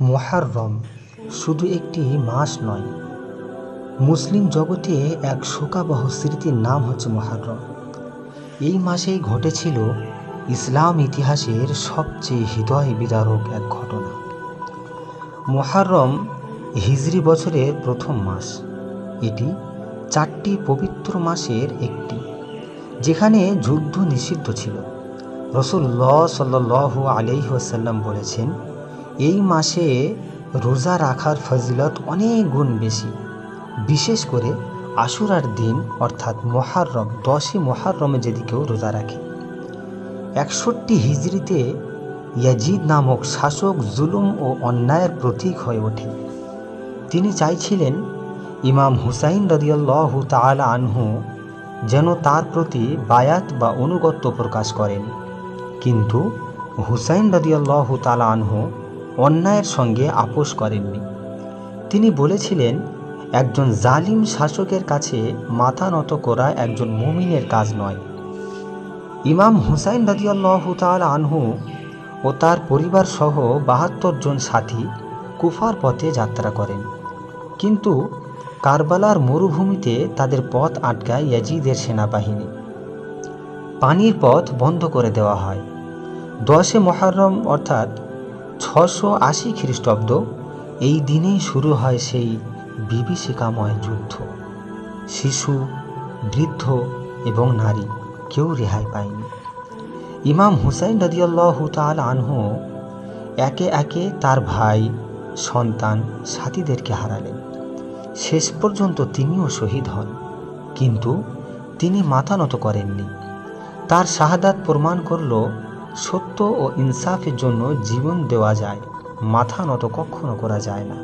মোহাররম শুধু একটি মাস নয়। মুসলিম জগতে এক শোকাবহ স্মৃতির নাম হচ্ছে মোহাররম। এই মাসেই ঘটেছিল ইসলাম ইতিহাসের সবচেয়ে হৃদয় বিদারক এক ঘটনা। মোহাররম হিজরি বছরের প্রথম মাস। এটি চারটি পবিত্র মাসের একটি, যেখানে যুদ্ধ নিষিদ্ধ ছিল। রসুল্লাহ সাল্লাহ আলহিহাসাল্লাম বলেছেন এই মাসে রোজা রাখার ফজিলত অনেক গুণ বেশি। বিশেষ করে আশুরার দিন, অর্থাৎ মহারম দশই মহারমে যদি কেউ রোজা রাখে। একষট্টি হিজড়িতে ইয়াজিদ নামক শাসক জুলুম ও অন্যায়ের প্রতীক হয়ে ওঠে। তিনি চাইছিলেন ইমাম হুসাইন রদিয়াল্লাহ তালা আনহু যেন তার প্রতি বায়াত বা অনুগত্য প্রকাশ করেন। কিন্তু হুসাইন রদিয়াল্লাহ তালা আনহু অন্যায়ের সঙ্গে আপোষ করেননি। তিনি বলেছিলেন, একজন জালিম শাসকের কাছে মাথা নত করা একজন মুমিনের কাজ নয়। ইমাম হুসাইন রাজিয়াল্লাহ তাল আনহু ও তার পরিবার সহ বাহাত্তর জন সাথী কুফার পথে যাত্রা করেন। কিন্তু কারবালার মরুভূমিতে তাদের পথ আটকায় ইয়াজিদের সেনাবাহিনী। পানির পথ বন্ধ করে দেওয়া হয়। দশে মহারম, অর্থাৎ ছশো আশি খ্রিস্টাব্দ, এই দিনেই শুরু হয় সেই বিভীষিকাময় যুদ্ধ। শিশু, বৃদ্ধ এবং নারী কেউ রেহাই পায়নি। ইমাম হুসাইন রদিয়াল্লাহ তাল আনহু একে একে তার ভাই, সন্তান, সাথীদেরকে হারালেন। শেষ পর্যন্ত তিনিও শহীদ হন, কিন্তু তিনি মাথা নত করেননি। তার শাহাদাত প্রমাণ করল সত্য ও ইনসাফের জন্য জীবন দেওয়া যায়, মাথা নত কখনো করা যায় না।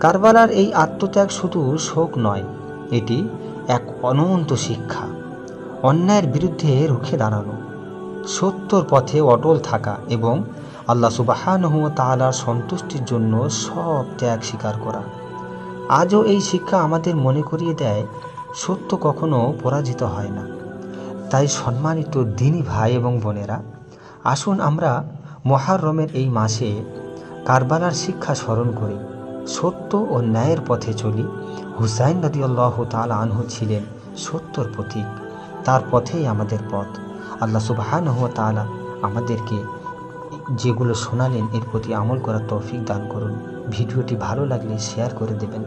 কারবালার এই আত্মত্যাগ শুধু শোক নয়, এটি এক অনন্ত শিক্ষা। অন্যায়ের বিরুদ্ধে রুখে দাঁড়ানো, সত্যর পথে অটল থাকা এবং আল্লাহ সুবাহানহু তালার সন্তুষ্টির জন্য সব ত্যাগ স্বীকার করা। আজও এই শিক্ষা আমাদের মনে করিয়ে দেয়, সত্য কখনো পরাজিত হয় না। তাই সম্মানিত দিনী ভাই এবং বোনেরা আসুন আমরা মহারমের এই মাসে কারবালার শিক্ষা স্মরণ করি, সত্য ও ন্যায়ের পথে চলি। হুসাইন নদীল্লাহ তাল আনহু ছিলেন সত্যর প্রতীক, তার পথেই আমাদের পথ। আল্লাহ সুবাহান তালা আমাদেরকে যেগুলো শোনালেন, এর প্রতি আমল করার তৌফিক দান করুন। ভিডিওটি ভালো লাগলে শেয়ার করে দেবেন।